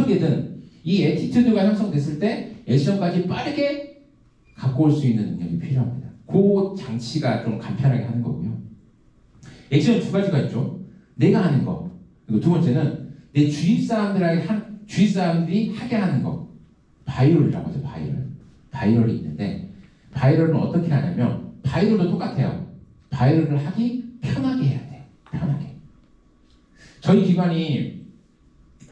어떻게든 이 에티튜드가 형성됐을 때 액션까지 빠르게 갖고 올 수 있는 능력이 필요합니다. 그 장치가 좀 간편하게 하는 거고요. 액션은 두 가지가 있죠. 내가 하는 거. 그리고 두 번째는 내 주위 사람들에게 한, 주위 사람들이 하게 하는 거. 바이럴이라고 하죠. 바이럴. 바이럴이 있는데 바이럴은 어떻게 하냐면 바이럴도 똑같아요. 바이럴을 하기 편하게 해야 돼요. 편하게. 저희 기관이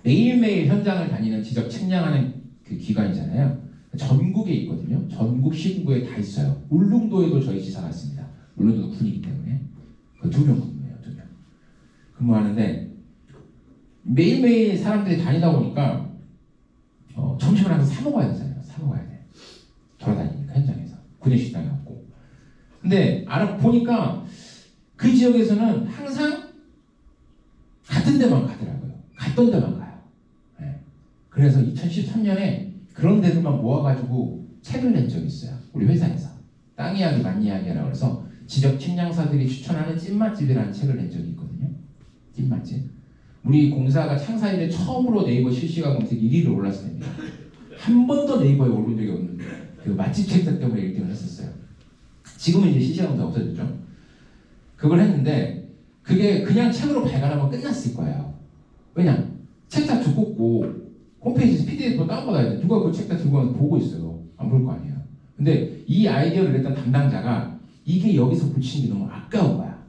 매일매일 현장을 다니는 지적 측량하는 그 기관이잖아요. 전국에 있거든요. 전국 시군구에 다 있어요. 울릉도에도 저희 지사가 있습니다. 울릉도도 군이기 때문에 그 두명 근무해요. 두 명. 근무하는데 매일매일 사람들이 다니다 보니까 어, 점심을 항상 사 먹어야 되잖아요. 사 먹어야 돼. 돌아다니니까 현장에서 군내 식당이 없고. 근데 알아 보니까 그 지역에서는 항상 같은 데만 가더라고요. 갔던 데만. 예. 그래서 2013년에 그런 데들만 모아가지고 책을 낸 적이 있어요. 우리 회사에서 땅 이야기 만 이야기라고 해서 지적 측량사들이 추천하는 찐맛집이라는 책을 낸 적이 있거든요. 찐맛집. 우리 공사가 창사 이래 처음으로 네이버 실시간 검색 1위로 올랐을 때입니다. 한 번도 네이버에 오른 적이 없는데 그 맛집 책들 때문에 1등을 했었어요. 지금은 이제 실시간 검색 없어졌죠. 그걸 했는데 그게 그냥 책으로 발간하면 끝났을 거예요. 왜냐? 책다 두껍고 홈페이지에서 PDF로 다운받아야 돼. 누가 그 책 다 들고 와서 보고 있어요. 안 볼 거 아니에요. 근데 이 아이디어를 냈던 담당자가 이게 여기서 붙이는 게 너무 아까운 거야.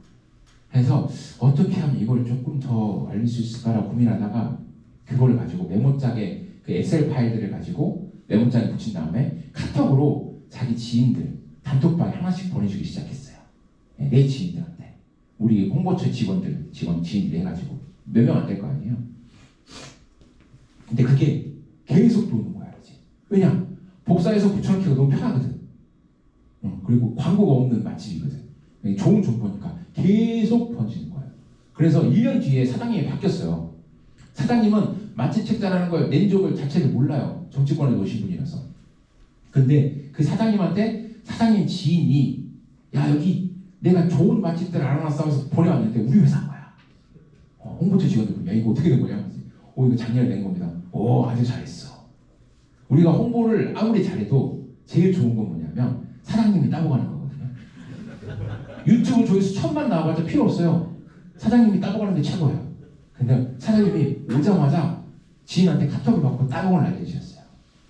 그래서 어떻게 하면 이걸 조금 더 알릴 수 있을까라고 고민하다가 그걸 가지고 메모장에 그 엑셀 파일들을 가지고 메모장에 붙인 다음에 카톡으로 자기 지인들 단톡방에 하나씩 보내주기 시작했어요. 네, 내 지인들한테 우리 홍보처 직원들 직원 지인들 해가지고 몇 명 안 될 거 아니에요. 근데 그게. 왜냐? 복사해서 붙여넣기가 너무 편하거든. 어, 그리고 광고가 없는 맛집이거든. 좋은 정보니까 계속 번지는 거예요. 그래서 1년 뒤에 사장님이 바뀌었어요. 사장님은 맛집 책자라는 걸 낸 적을 자체를 몰라요. 정치권에 오신 분이라서. 근데 그 사장님한테 사장님 지인이 야 여기 내가 좋은 맛집들 알아놨어 하면서 보내왔는데 우리 회사 거야. 어, 홍보처 직원들 야 이거 어떻게 된 거냐? 오 이거 작년에 낸 겁니다. 오 아주 잘했어. 우리가 홍보를 아무리 잘해도 제일 좋은 건 뭐냐면 사장님이 따고 가는 거거든요. 유튜브 조회수 천만 나와봤자 필요 없어요. 사장님이 따고 가는 게 최고예요. 근데 사장님이 오자마자 지인한테 카톡을 받고 따봉을 날려주셨어요.